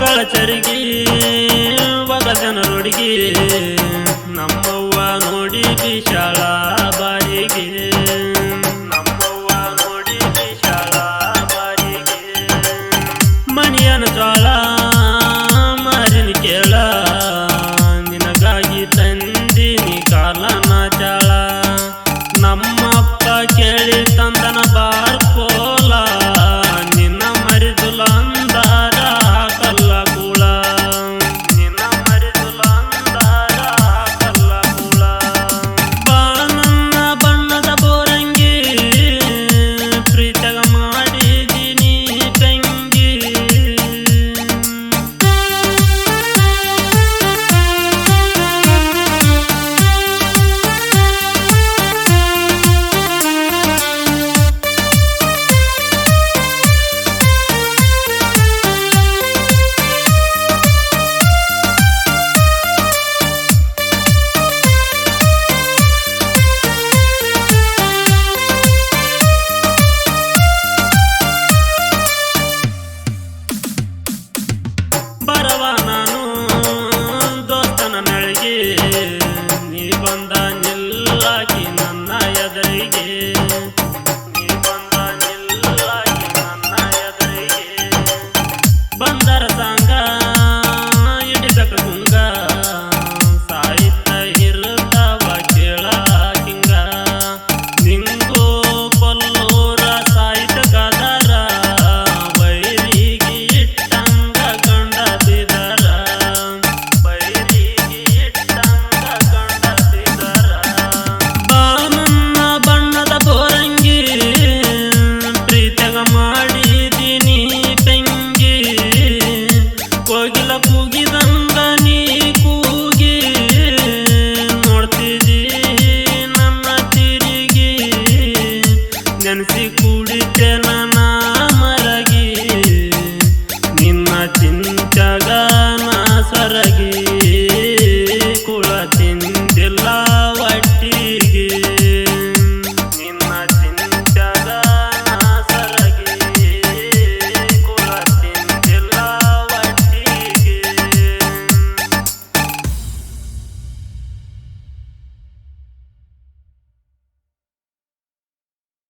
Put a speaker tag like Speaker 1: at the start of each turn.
Speaker 1: ಬಾಳ ಚರಿಗಿ ಒಬ್ಬ ಜನರೊಡಗಿ. ನಮ್ಮವ್ವ ನೋಡಿ ವಿಶಾಲ ಬಾರಿಗೆ. ನಮ್ಮವ್ವ ನೋಡಿ ವಿಶಾಲ ಬಾರಿಗೆ. ಮಣಿಯನ ಜೋಳ